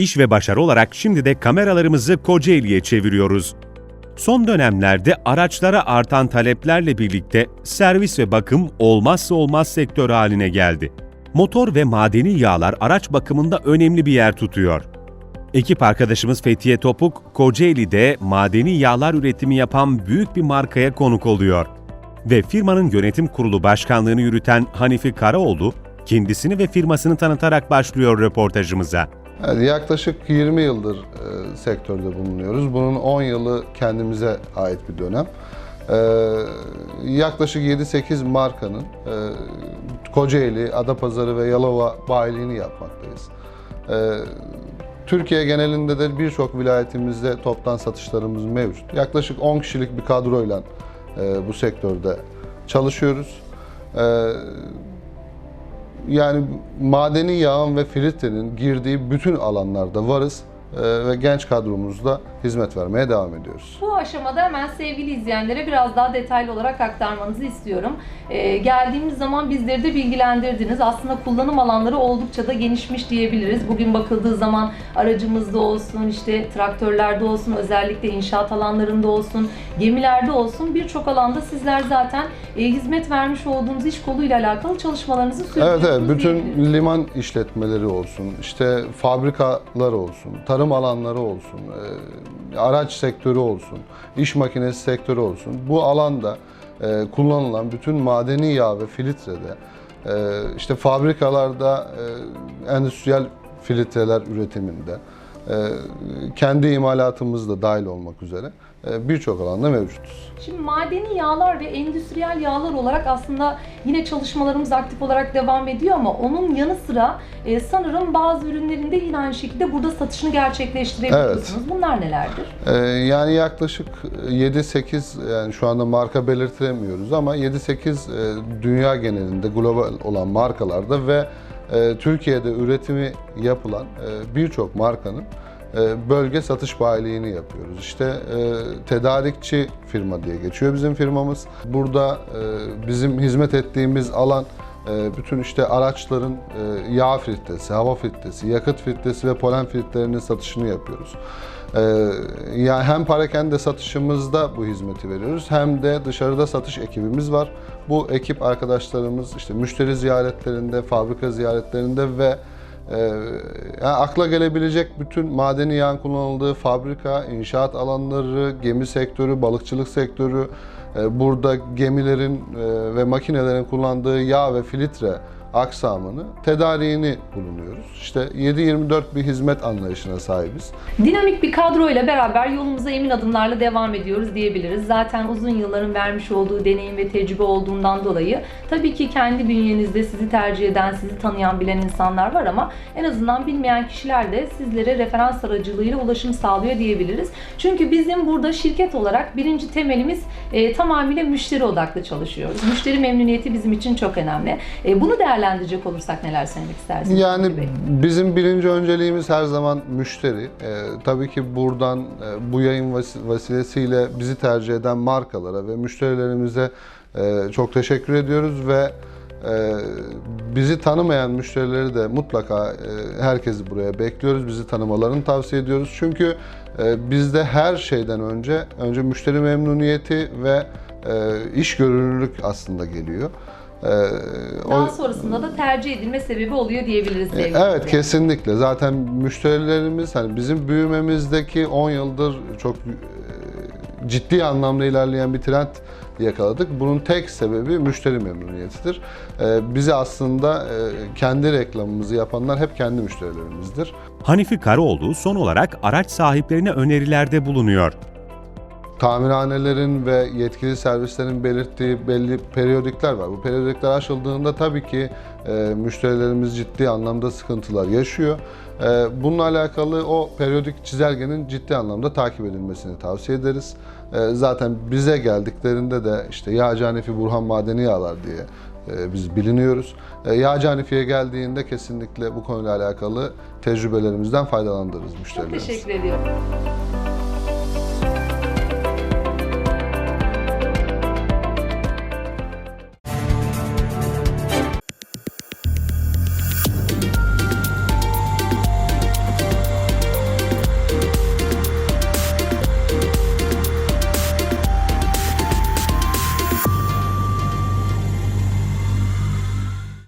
İş ve başarı olarak şimdi de kameralarımızı Kocaeli'ye çeviriyoruz. Son dönemlerde araçlara artan taleplerle birlikte servis ve bakım olmazsa olmaz sektör haline geldi. Motor ve madeni yağlar araç bakımında önemli bir yer tutuyor. Ekip arkadaşımız Fethiye Topuk, Kocaeli'de madeni yağlar üretimi yapan büyük bir markaya konuk oluyor. Ve firmanın yönetim kurulu başkanlığını yürüten Hanifi Karaoğlu, kendisini ve firmasını tanıtarak başlıyor röportajımıza. Yani yaklaşık 20 yıldır e, sektörde bulunuyoruz. Bunun 10 yılı kendimize ait bir dönem. E, yaklaşık 7-8 markanın e, Kocaeli, Adapazarı ve Yalova bayiliğini yapmaktayız. E, Türkiye genelinde de birçok vilayetimizde toptan satışlarımız mevcut. Yaklaşık 10 kişilik bir kadroyla e, bu sektörde çalışıyoruz. E, yani madeni yağın ve filtrenin girdiği bütün alanlarda varız ve genç kadromuzda hizmet vermeye devam ediyoruz. Bu aşamada hemen sevgili izleyenlere biraz daha detaylı olarak aktarmanızı istiyorum. Ee, geldiğimiz zaman bizleri de bilgilendirdiniz. Aslında kullanım alanları oldukça da genişmiş diyebiliriz. Bugün bakıldığı zaman aracımızda olsun, işte traktörlerde olsun, özellikle inşaat alanlarında olsun, gemilerde olsun birçok alanda sizler zaten e, hizmet vermiş olduğunuz iş koluyla alakalı çalışmalarınızı Evet sürdürüyorsunuz evet bütün diyebiliriz. liman işletmeleri olsun, işte fabrikalar olsun, tarım alanları olsun, e, araç sektörü olsun, iş makinesi sektörü olsun. Bu alanda e, kullanılan bütün madeni yağ ve filtrede e, işte fabrikalarda endüstriyel filtreler üretiminde kendi imalatımız da dahil olmak üzere e, birçok alanda mevcutuz. Şimdi madeni yağlar ve endüstriyel yağlar olarak aslında yine çalışmalarımız aktif olarak devam ediyor ama onun yanı sıra e, sanırım bazı ürünlerinde yine aynı şekilde burada satışını gerçekleştirebiliyorsunuz. Bunlar nelerdir? Ee, yani yaklaşık 7-8 yani şu anda marka belirtilemiyoruz ama 7-8 e, dünya genelinde global olan markalarda ve Türkiye'de üretimi yapılan e, birçok markanın e, bölge satış bayiliğini yapıyoruz. İşte e, tedarikçi firma diye geçiyor bizim firmamız. Burada bizim hizmet ettiğimiz alan bütün işte araçların e, yağ filtresi, hava filtresi, yakıt filtresi ve polen filtrelerinin satışını yapıyoruz. Ee, yani hem parakende satışımızda bu hizmeti veriyoruz hem de dışarıda satış ekibimiz var. Bu ekip arkadaşlarımız işte müşteri ziyaretlerinde, fabrika ziyaretlerinde ve e, yani akla gelebilecek bütün madeni yağın kullanıldığı fabrika, inşaat alanları, gemi sektörü, balıkçılık sektörü, e, burada gemilerin e, ve makinelerin kullandığı yağ ve filtre aksamını, tedariğini bulunuyoruz. İşte 7-24 bir hizmet anlayışına sahibiz. Dinamik bir kadro ile beraber yolumuza emin adımlarla devam ediyoruz diyebiliriz. Zaten uzun yılların vermiş olduğu deneyim ve tecrübe olduğundan dolayı tabii ki kendi bünyenizde sizi tercih eden, sizi tanıyan, bilen insanlar var ama en azından bilmeyen kişiler de sizlere referans aracılığıyla ulaşım sağlıyor diyebiliriz. Çünkü bizim burada şirket olarak birinci temelimiz e, tamamıyla müşteri odaklı çalışıyoruz. Müşteri memnuniyeti bizim için çok önemli. E, bunu değerlendirecek olursak neler söylemek istersiniz? Yani bizim birinci önceliğimiz her zaman müşteri. Ee, tabii ki buradan e, bu yayın vasi- vesilesiyle bizi tercih eden markalara ve müşterilerimize e, çok teşekkür ediyoruz ve e, bizi tanımayan müşterileri de mutlaka e, herkesi buraya bekliyoruz. Bizi tanımalarını tavsiye ediyoruz. Çünkü e, bizde her şeyden önce önce müşteri memnuniyeti ve e, iş görünürlük aslında geliyor. E, o- Daha sonrasında da tercih edilme sebebi oluyor diyebiliriz sevgili Evet izleyenler. kesinlikle. Zaten müşterilerimiz hani bizim büyümemizdeki 10 yıldır çok e, ciddi anlamda ilerleyen bir trend yakaladık. Bunun tek sebebi müşteri memnuniyetidir. E, Bizi aslında e, kendi reklamımızı yapanlar hep kendi müşterilerimizdir. Hanifi Karaoğlu son olarak araç sahiplerine önerilerde bulunuyor. Tamirhanelerin ve yetkili servislerin belirttiği belli periyodikler var. Bu periyodikler aşıldığında tabii ki e, müşterilerimiz ciddi anlamda sıkıntılar yaşıyor. E, bununla alakalı o periyodik çizelgenin ciddi anlamda takip edilmesini tavsiye ederiz. E, zaten bize geldiklerinde de işte Yağcı Hanefi Burhan Madeni Yağlar diye e, biz biliniyoruz. E, Yağcı Hanefi'ye geldiğinde kesinlikle bu konuyla alakalı tecrübelerimizden faydalandırırız Çok müşterilerimizi. teşekkür ediyorum.